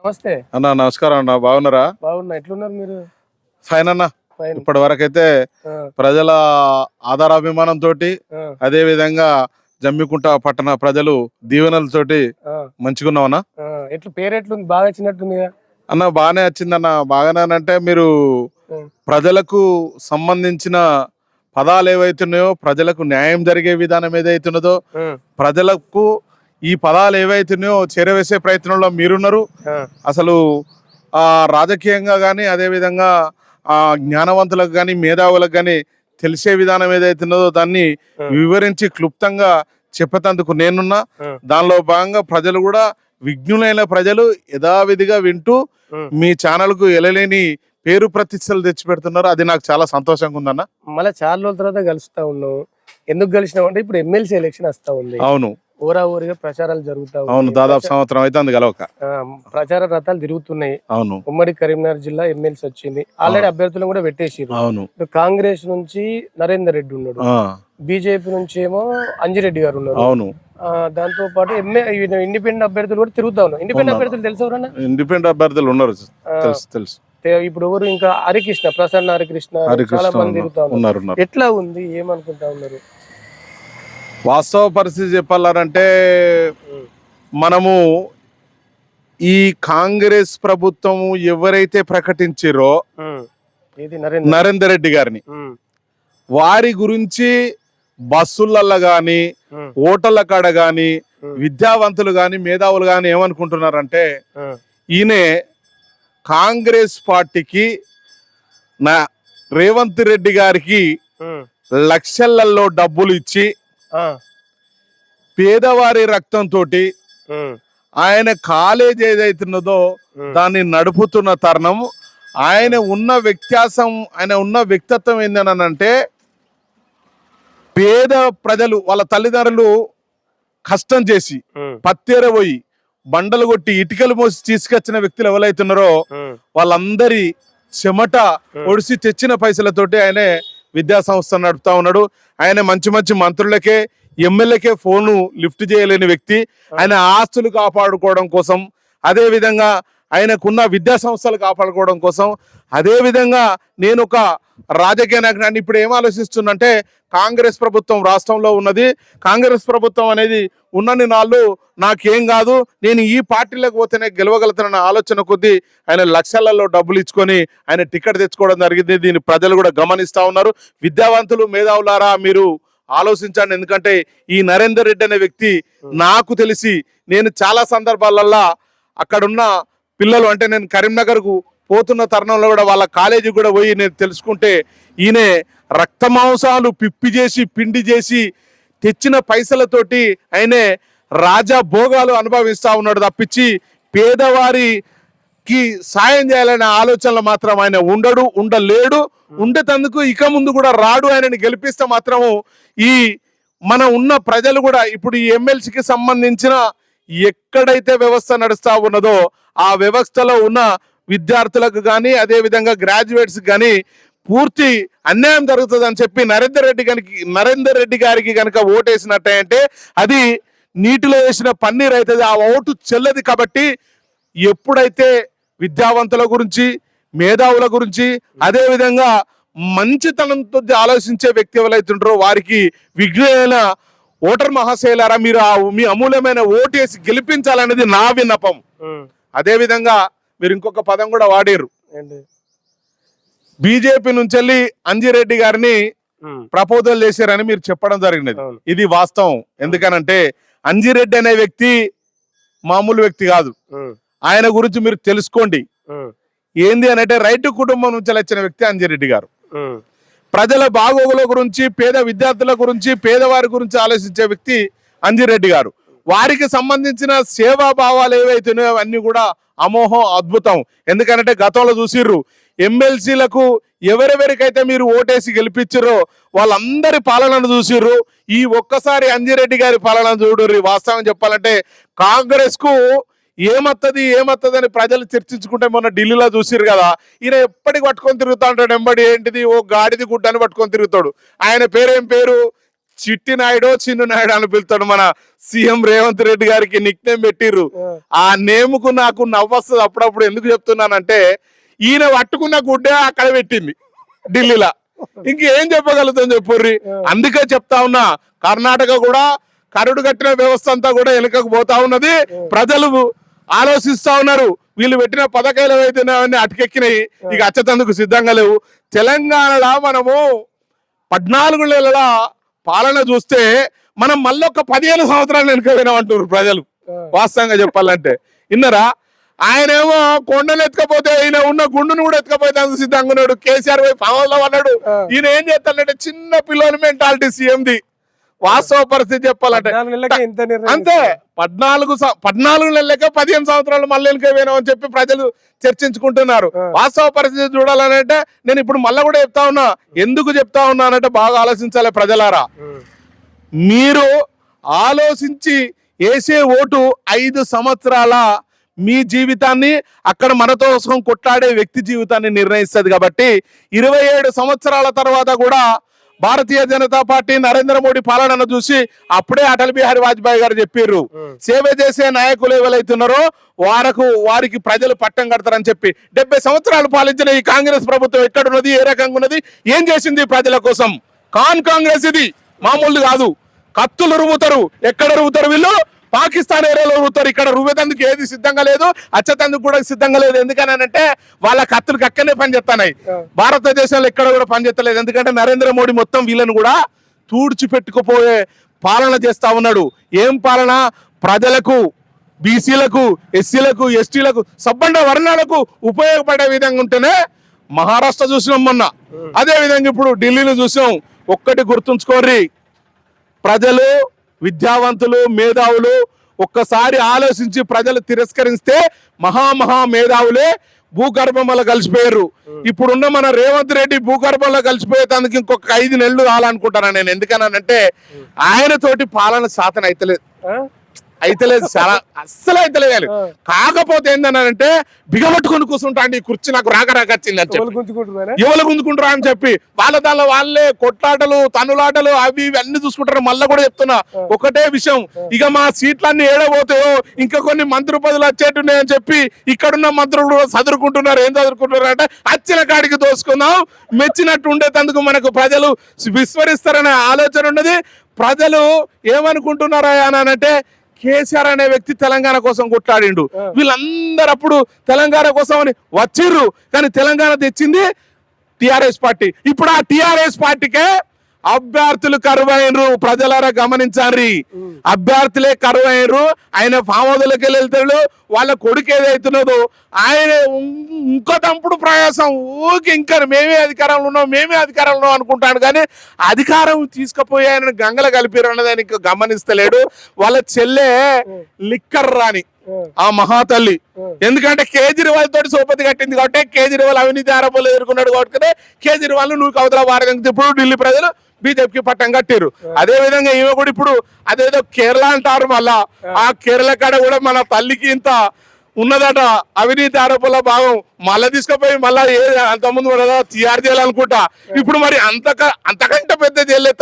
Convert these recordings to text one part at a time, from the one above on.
నమస్తే. అన్న నమస్కారం అన్న బాగున్నారా? బాగున్నా ఎట్లున్నారు మీరు? ఫైన్ అన్న. ఇప్పటి వరకైతే ప్రజల ఆధారాభిమానంతో ఆ, అదే విధంగా జమ్మికుంట పట్టణ ప్రజలు దీవెనలతోటి ఆ. ఎట్లు పేరు ఎట్లుంది బాగా వచ్చినట్టుందిగా అన్న బాగానే వచ్చిందన్న. బాగానే అంటే మీరు. ప్రజలకు సంబంధించిన పదాలు ఏవైతున్నాయో ప్రజలకు న్యాయం జరిగే విధానం ఏదైతున్నదో ప్రజలకు ఈ పదాలు ఏవైతున్నాయో చేరవేసే ప్రయత్నంలో మీరున్నారు. అసలు ఆ రాజకీయంగా కానీ అదేవిధంగా ఆ జ్ఞానవంతులకు కానీ మేధావులకు కానీ తెలిసే విధానం ఏదైతున్నదో దాన్ని. వివరించి క్లుప్తంగా చెప్పేందుకు నేనున్నా. దానిలో భాగంగా ప్రజలు కూడా విఘ్నులైన ప్రజలు యథావిధిగా వింటూ. మీ ఛానల్కు ఎలలేని పేరు ప్రతిష్టలు తెచ్చి పెడుతున్నారు అది నాకు చాలా సంతోషంగా ఉందన్న. మళ్ళీ చాలా రోజుల తర్వాత కలుస్తా ఉన్నాం. ఎందుకు కలిసినాం అంటే ఇప్పుడు ఎమ్మెల్సీ ఎలక్షన్ వస్తా ఉంది. అవును. ఊరా ఊరిగా ప్రచారాలు జరుగుతా. అవును దాదాపు సంవత్సరం అయితే అందు కలవక ఆ, ప్రచార రథాలు తిరుగుతున్నాయి. అవును. ఉమ్మడి కరీంనగర్ జిల్లా ఎమ్మెల్సీ వచ్చింది. ఆల్రెడీ అభ్యర్థులను కూడా పెట్టేసిరు అవును. కాంగ్రెస్ నుంచి నరేందర్ రెడ్డి ఉన్నాడు. బీజేపీ నుంచి ఏమో అంజిరెడ్డి గారు ఉన్నారు. అవును. దాంతో పాటు ఇండిపెండెంట్ అభ్యర్థులు కూడా తిరుగుతా ఉన్నారు. ఇండిపెండెంట్. అభ్యర్థులు తెలుసు ఎవరన్నా? ఇండిపెండెంట్ అభ్యర్థులు ఉన్నారు. తెలుసు తెలుసు. ఇప్పుడు ఎవరు ఇంకా హరికృష్ణ ప్రసన్న హరికృష్ణ చాలా మంది తిరుగుతా ఉన్నారు. ఎట్లా ఉంది? ఏమనుకుంటా ఉన్నారు? వాస్తవ పరిస్థితి చెప్పాలంటే. మనము ఈ కాంగ్రెస్ ప్రభుత్వం ఎవరైతే ప్రకటించారో నరేంద్ర రెడ్డి గారిని. వారి గురించి బస్సులల్లో కానీ ఉం. ఓటర్ల కాడ ఉం. విద్యావంతులు కానీ మేధావులు కానీ ఏమనుకుంటున్నారంటే. ఈయనే కాంగ్రెస్ పార్టీకి నా రేవంత్ రెడ్డి గారికి. లక్షలలో డబ్బులు ఇచ్చి. పేదవారి రక్తంతో. ఆయన కాలేజ్ ఏదైతున్నదో. దాన్ని నడుపుతున్న తరుణం ఆయన ఉన్న వ్యత్యాసం ఆయన ఉన్న వ్యక్తిత్వం ఏంటనంటే పేద ప్రజలు వాళ్ళ తల్లిదండ్రులు కష్టం చేసి ఉం. పత్తేర పోయి బండలు కొట్టి ఇటుకలు మోసి తీసుకొచ్చిన వ్యక్తులు ఎవరైతున్నారో. వాళ్ళందరి చెమట ఒడిసి తెచ్చిన పైసలతోటి ఆయన విద్యాసంస్థ నడుపుతా ఉన్నాడు. ఆయన మంచి మంచి మంత్రులకే ఎమ్మెల్యేకే ఫోను లిఫ్ట్ చేయలేని వ్యక్తి. ఆయన ఆస్తులు కాపాడుకోవడం కోసం అదే విధంగా ఆయనకున్న విద్యాసంస్థలు కాపాడుకోవడం కోసం అదే విధంగా నేను ఒక రాజకీయ నాయకుడు ఇప్పుడు ఏం ఆలోచిస్తుందంటే కాంగ్రెస్ ప్రభుత్వం రాష్ట్రంలో ఉన్నది. కాంగ్రెస్ ప్రభుత్వం అనేది ఉన్నన్ని నాళ్ళు నాకేం కాదు నేను ఈ పార్టీలోకి పోతేనే గెలవగలుగుతానన్న ఆలోచన కొద్దీ ఆయన లక్షలలో డబ్బులు ఇచ్చుకొని ఆయన టికెట్ తెచ్చుకోవడం జరిగింది. దీన్ని ప్రజలు కూడా గమనిస్తా ఉన్నారు. విద్యావంతులు మేధావులారా మీరు ఆలోచించండి. ఎందుకంటే ఈ నరేందర్ రెడ్డి అనే వ్యక్తి నాకు తెలిసి నేను చాలా సందర్భాలల్లో అక్కడున్న పిల్లలు అంటే నేను కరీంనగర్కు పోతున్న తరుణంలో కూడా వాళ్ళ కాలేజీకి కూడా పోయి నేను తెలుసుకుంటే ఈయన రక్త మాంసాలు పిప్పి చేసి పిండి చేసి తెచ్చిన పైసలతోటి ఆయనే రాజా భోగాలు అనుభవిస్తూ ఉన్నాడు తప్పించి పేదవారికి సాయం చేయాలనే ఆలోచనలు మాత్రం ఆయన ఉండడు ఉండలేడు. ఉండేటందుకు ఇక ముందు కూడా రాడు ఆయనని గెలిపిస్తే మాత్రము ఈ మన ఉన్న ప్రజలు కూడా ఇప్పుడు ఈ ఎమ్మెల్సీకి సంబంధించిన ఎక్కడైతే వ్యవస్థ నడుస్తూ ఉన్నదో ఆ వ్యవస్థలో ఉన్న విద్యార్థులకు కానీ అదే విధంగా గ్రాడ్యుయేట్స్ కానీ పూర్తి అన్యాయం జరుగుతుంది అని చెప్పి నరేందర్ రెడ్డి గారికి నరేందర్ రెడ్డి గారికి కనుక ఓటేసినట్టంటే అది నీటిలో వేసిన పన్నీర్ అవుతుంది ఆ ఓటు చెల్లది కాబట్టి ఎప్పుడైతే విద్యావంతుల గురించి మేధావుల గురించి అదే విధంగా మంచితనంతో ఆలోచించే వ్యక్తి ఎవరైతుంటారో వారికి విఘ్నైన ఓటర్ మహాశైలారా మీరు ఆ మీ అమూల్యమైన ఓటేసి గెలిపించాలనేది నా విన్నపం ఉం. మీరు ఇంకొక పదం కూడా వాడారు బీజేపీ నుంచి వెళ్ళి అంజిరెడ్డి గారిని. ప్రపోజల్ చేశారని మీరు చెప్పడం జరిగినది. ఇది వాస్తవం ఎందుకనంటే అంజిరెడ్డి అనే వ్యక్తి మామూలు వ్యక్తి కాదు. ఆయన గురించి మీరు తెలుసుకోండి. ఏంది అని అంటే రైతు కుటుంబం నుంచి వచ్చిన వ్యక్తి అంజిరెడ్డి గారు. ప్రజల బాగోగుల గురించి పేద విద్యార్థుల గురించి పేదవారి గురించి ఆలోచించే వ్యక్తి అంజిరెడ్డి గారు వారికి సంబంధించిన సేవా భావాలు ఏవైతున్నాయో అవన్నీ కూడా అమోహం అద్భుతం. ఎందుకంటే గతంలో చూసిర్రు ఎమ్మెల్సీలకు ఎవరెవరికైతే మీరు ఓటేసి గెలిపించారో వాళ్ళందరి పాలనను చూసిర్రు ఈ ఒక్కసారి అంజిరెడ్డి గారి పాలన చూడుర్రి. వాస్తవం చెప్పాలంటే కాంగ్రెస్కు ఏమత్తది ఏమత్తది అని ప్రజలు చర్చించుకుంటే మొన్న ఢిల్లీలో చూసిరు కదా ఈయన ఎప్పటికి పట్టుకొని తిరుగుతా ఉంటాడు ఎంబడి ఏంటిది? ఓ గాడిది గుడ్డని పట్టుకొని తిరుగుతాడు. ఆయన పేరేం పేరు? చిట్టి నాయుడు చిన్న నాయుడు అని పిలుతాడు మన సీఎం రేవంత్ రెడ్డి గారికి నిక్ నేమ్ పెట్టిర్రు. ఆ, ఆ నేముకు నాకు నవ్వొస్తుంది. అప్పుడప్పుడు ఎందుకు చెప్తున్నానంటే ఈయన పట్టుకున్న గుడ్డే అక్కడ పెట్టింది ఢిల్లీలో. ఇంకేం చెప్పగలుగుతాం చెప్పుర్రి? అందుకే చెప్తా ఉన్నా కర్ణాటక కూడా కరుడు కట్టిన వ్యవస్థ అంతా కూడా వెనుకకు పోతా ఉన్నది. ప్రజలు ఆలోచిస్తా ఉన్నారు. వీళ్ళు పెట్టిన పథకాలు ఏవైతే అటుకెక్కినాయి. ఇక అచ్చతందుకు సిద్ధంగా లేవు. తెలంగాణలో మనము పద్నాలుగు నెలల పాలన చూస్తే మనం మళ్ళీ ఒక పదిహేను సంవత్సరాలు వెనుక వినమంటున్నారు ప్రజలు. వాస్తవంగా చెప్పాలంటే. విన్నరా? ఆయనేమో కొండలు ఎత్తుకపోతే ఈయన ఉన్న గుండును కూడా ఎత్తుకపోతే సిద్ధంగా ఉన్నాడు. కేసీఆర్ పోయి పావంలో అన్నాడు. ఈయన ఏం చేస్తాడంటే చిన్న పిల్లోని మెంటాలిటీ సీఎంది. వాస్తవ పరిస్థితి చెప్పాలంటే అంతే. పద్నాలుగు పద్నాలుగు నెలలకే పదిహేను సంవత్సరాలు మళ్ళీ వెనుక పోయినాం అని చెప్పి ప్రజలు చర్చించుకుంటున్నారు. వాస్తవ పరిస్థితి చూడాలనంటే నేను ఇప్పుడు మళ్ళీ కూడా చెప్తా ఉన్నా. ఎందుకు చెప్తా ఉన్నానంటే బాగా ఆలోచించాలి ప్రజలారా. మీరు ఆలోచించి వేసే ఓటు ఐదు సంవత్సరాల మీ జీవితాన్ని అక్కడ మనతో కొట్లాడే వ్యక్తి జీవితాన్ని నిర్ణయిస్తుంది కాబట్టి ఇరవై ఏడు సంవత్సరాల తర్వాత కూడా భారతీయ జనతా పార్టీ నరేంద్ర మోడీ పాలనను చూసి అప్పుడే అటల్ బిహారీ వాజ్పేయి గారు చెప్పారు. సేవ చేసే నాయకులు ఎవరైతున్నారో వారకు వారికి ప్రజలు పట్టం కడతారని చెప్పి డెబ్బై సంవత్సరాలు పాలించిన ఈ కాంగ్రెస్ ప్రభుత్వం ఎక్కడున్నది ఏ రకంగా ఉన్నది ఏం చేసింది ప్రజల కోసం? కాన్ కాంగ్రెస్ ఇది. మామూలు కాదు. కత్తులు రువ్వుతారు. ఎక్కడ రువ్వుతారు వీళ్ళు? పాకిస్తాన్ ఏరియాలో రువ్వుతారు ఇక్కడ రువ్వేతందుకు ఏది సిద్ధంగా లేదు అచ్చతందుకు కూడా సిద్ధంగా లేదు. ఎందుకనంటే వాళ్ళ కత్తులకు అక్కడనే పనిచేస్తున్నాయి. భారతదేశంలో ఎక్కడ కూడా పనిచేస్తలేదు ఎందుకంటే నరేంద్ర మోడీ మొత్తం వీళ్ళని కూడా తూడ్చి పెట్టుకుపోయే పాలన చేస్తా ఉన్నాడు. ఏం పాలన? ప్రజలకు బీసీలకు ఎస్సీలకు ఎస్టీలకు సబ్బండ వర్ణాలకు ఉపయోగపడే విధంగా ఉంటేనే మహారాష్ట్ర చూసినాం మొన్న. అదే విధంగా ఇప్పుడు ఢిల్లీని చూసాం ఒక్కటి గుర్తుంచుకోర్రి. ప్రజలు విద్యావంతులు మేధావులు ఒక్కసారి ఆలోచించి ప్రజలు తిరస్కరిస్తే మహామహా మేధావులే భూగర్భంలో కలిసిపోయారు. ఇప్పుడున్న మన రేవంత్ రెడ్డి భూగర్భంలో కలిసిపోయేందుకు ఇంకొక ఐదు నెలలు కావాలనుకుంటాను నేను? ఎందుకనంటే ఆయన తోటి పాలన సాధన అయితలేదు? అయితలేదు చాలా అస్సలు అయితలేదు. కాకపోతే ఏంటన్నానంటే బిగబట్టుకొని కూర్చుంటా అండి ఈ కుర్చీ నాకు రాక రాక వచ్చింది అని చెప్పి. ఎవరు గుంజుకుంటారా అని చెప్పి వాళ్ళ దానిలో వాళ్ళే కొట్లాటలు తనులాటలు అవి ఇవి అన్ని చూసుకుంటారు మళ్ళీ కూడా చెప్తున్నా. ఒకటే విషయం ఇక మా సీట్లన్నీ ఏడబోతాయో ఇంకా కొన్ని మంత్రి పదవులు వచ్చేట్టున్నాయని చెప్పి ఇక్కడున్న మంత్రులు కూడా చదువుకుంటున్నారు ఏం చదువుకుంటున్నారు అంటే అచ్చిన కాడికి దోసుకుందాం మెచ్చినట్టు ఉండేటందుకు మనకు ప్రజలు విస్మరిస్తారనే ఆలోచన ఉన్నది. ప్రజలు ఏమనుకుంటున్నారా అని అంటే కేసీఆర్ అనే వ్యక్తి తెలంగాణ కోసం కొట్లాడిండు. వీళ్ళందరూ అప్పుడు తెలంగాణ కోసం అని వచ్చిర్రు. కానీ తెలంగాణ తెచ్చింది టిఆర్ఎస్ పార్టీ. ఇప్పుడు ఆ టిఆర్ఎస్ పార్టీకే అభ్యర్థులు కరువైనరు. ప్రజలారా గమనించారి అభ్యర్థులే కరువైనరు. ఆయన ఫామ్ హౌస్లోకి వెళ్ళి వెళ్తాడు. వాళ్ళ కొడుకు ఏదైతున్నదో ఆయన ఇంకో తంపుడు ప్రయాసం. ఊకి ఇంకా మేమే అధికారంలో ఉన్నాం మేమే అధికారంలో ఉన్నాం అనుకుంటాడు. కానీ అధికారం తీసుకుపోయి ఆయన గంగల కలిపారు అన్నదాన్ని ఇంకా గమనిస్తలేడు. వాళ్ళ చెల్లె లిక్కర్ రాని ఆ, మహాతల్లి. ఎందుకంటే కేజ్రీవాల్ తోటి సోపతి కట్టింది కాబట్టి కేజ్రీవాల్ అవినీతి ఆరోపణలు ఎదుర్కొన్నాడు కాబట్టి కేజ్రీవాల్ నువ్వు కవతల వారగంగా ఇప్పుడు ఢిల్లీ ప్రజలు బీజేపీకి పట్టం కట్టారు అదే విధంగా ఈమె కూడా ఇప్పుడు అదేదో కేరళ అంటారు మళ్ళా. ఆ కేరళ కాడ కూడా మన తల్లికి ఇంత ఉన్నదట. అవినీతి ఆరోపణల భాగం. మళ్ళా తీసుకుపోయి మళ్ళా ఏ అంతకుముందు కూడా తియారు చేయాలనుకుంటా ఇప్పుడు మరి అంతక అంతకంటే పెద్ద జైలు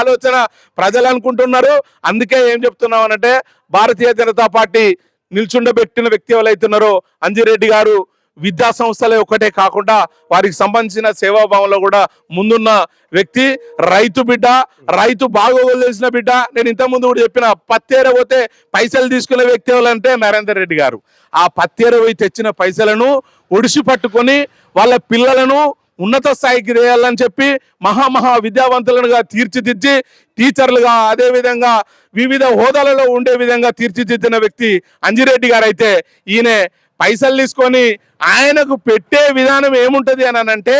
ఆలోచన ప్రజలు అనుకుంటున్నారు. అందుకే ఏం చెప్తున్నాం అంటే భారతీయ జనతా పార్టీ నిల్చుండబెట్టిన వ్యక్తి ఎవరైతున్నారో అంజిరెడ్డి గారు విద్యా సంస్థలే ఒకటే కాకుండా వారికి సంబంధించిన సేవాభావంలో కూడా ముందున్న వ్యక్తి రైతు బిడ్డ రైతు బాగోగులు తెలిసిన బిడ్డ. నేను ఇంతకుముందు కూడా చెప్పిన పత్తేరపోతే పైసలు తీసుకునే వ్యక్తి ఎవరంటే నరేందర్ రెడ్డి గారు. ఆ పత్తేరపోయి తెచ్చిన పైసలను ఒడిసి పట్టుకొని వాళ్ళ పిల్లలను ఉన్నత స్థాయికి తేయాలని చెప్పి మహామహా విద్యావంతులనుగా తీర్చిదిద్ది టీచర్లుగా అదేవిధంగా వివిధ హోదాలలో ఉండే విధంగా తీర్చిదిద్దిన వ్యక్తి అంజిరెడ్డి గారు అయితే ఈయన పైసలు తీసుకొని ఆయనకు పెట్టే విధానం ఏముంటది అని అంటే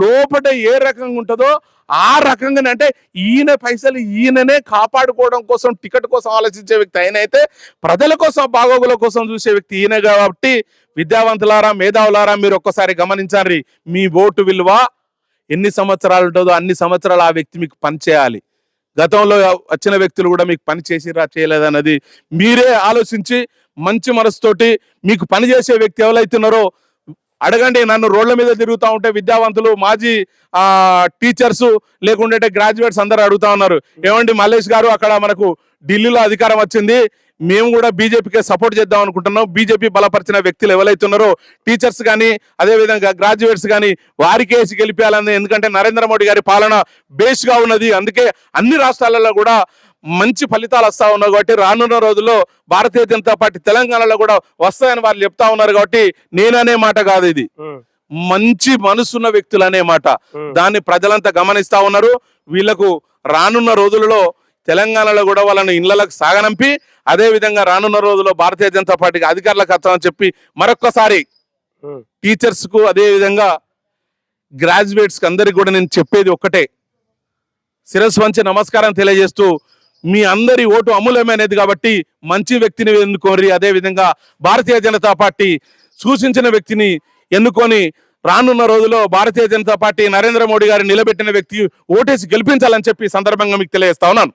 లోపల ఏ రకంగా ఉంటుందో ఆ రకంగా అంటే ఈయన పైసలు ఈయననే కాపాడుకోవడం కోసం టికెట్ కోసం ఆలోచించే వ్యక్తి ఆయన అయితే ప్రజల కోసం బాగోగుల కోసం చూసే వ్యక్తి ఈయన కాబట్టి విద్యావంతులారా మేధావులారా మీరు ఒక్కసారి గమనించాలి మీ ఓటు విలువ ఎన్ని సంవత్సరాలు ఉంటుందో అన్ని సంవత్సరాలు ఆ వ్యక్తి మీకు పని చేయాలి. గతంలో వచ్చిన వ్యక్తులు కూడా మీకు పని చేసిరా చేయలేదన్నది మీరే ఆలోచించి మంచి మనసుతోటి మీకు పని చేసే వ్యక్తి ఎవరైతున్నారో అడగండి నన్ను రోడ్ల మీద తిరుగుతూ ఉంటే విద్యావంతులు మాజీ టీచర్స్ లేకుంటే గ్రాడ్యుయేట్స్ అందరూ అడుగుతా ఉన్నారు. ఏమండి మల్లేష్ గారు అక్కడ మనకు ఢిల్లీలో అధికారం వచ్చింది. మేము కూడా బీజేపీకి సపోర్ట్ చేద్దాం అనుకుంటున్నాం. బీజేపీ బలపరిచిన వ్యక్తులు ఎవరైతున్నారో టీచర్స్ కానీ అదేవిధంగా గ్రాడ్యుయేట్స్ కానీ వారికి వేసి గెలిపేయాలని ఎందుకంటే నరేంద్ర మోడీ గారి పాలన బేస్గా ఉన్నది. అందుకే అన్ని రాష్ట్రాలలో కూడా మంచి ఫలితాలు వస్తా ఉన్నాయి కాబట్టి రానున్న రోజుల్లో భారతీయ జనతా పార్టీ తెలంగాణలో కూడా వస్తాయని వాళ్ళు చెప్తా ఉన్నారు కాబట్టి నేననే మాట కాదు ఇది. మంచి మనసున్న వ్యక్తులు అనే మాట. దాన్ని ప్రజలంతా గమనిస్తా ఉన్నారు. వీళ్ళకు రానున్న రోజులలో తెలంగాణలో కూడా వాళ్ళని ఇళ్ళకు సాగనంపి అదే విధంగా రానున్న రోజుల్లో భారతీయ జనతా పార్టీకి అధికారులకు వస్తామని చెప్పి మరొక్కసారి. టీచర్స్కు అదే విధంగా గ్రాడ్యుయేట్స్కి అందరికి కూడా నేను చెప్పేది ఒక్కటే. శిరస్సు వంచి నమస్కారం తెలియజేస్తూ మీ అందరి ఓటు అమూల్యమైనది కాబట్టి మంచి వ్యక్తిని ఎన్నుకోరి అదే విధంగా భారతీయ జనతా పార్టీ సూచించిన వ్యక్తిని ఎన్నుకొని రానున్న రోజుల్లో భారతీయ జనతా పార్టీ నరేంద్ర మోడీ గారిని నిలబెట్టిన వ్యక్తి ఓటేసి గెలిపించాలని చెప్పి ఈ సందర్భంగా మీకు తెలియజేస్తా ఉన్నాను.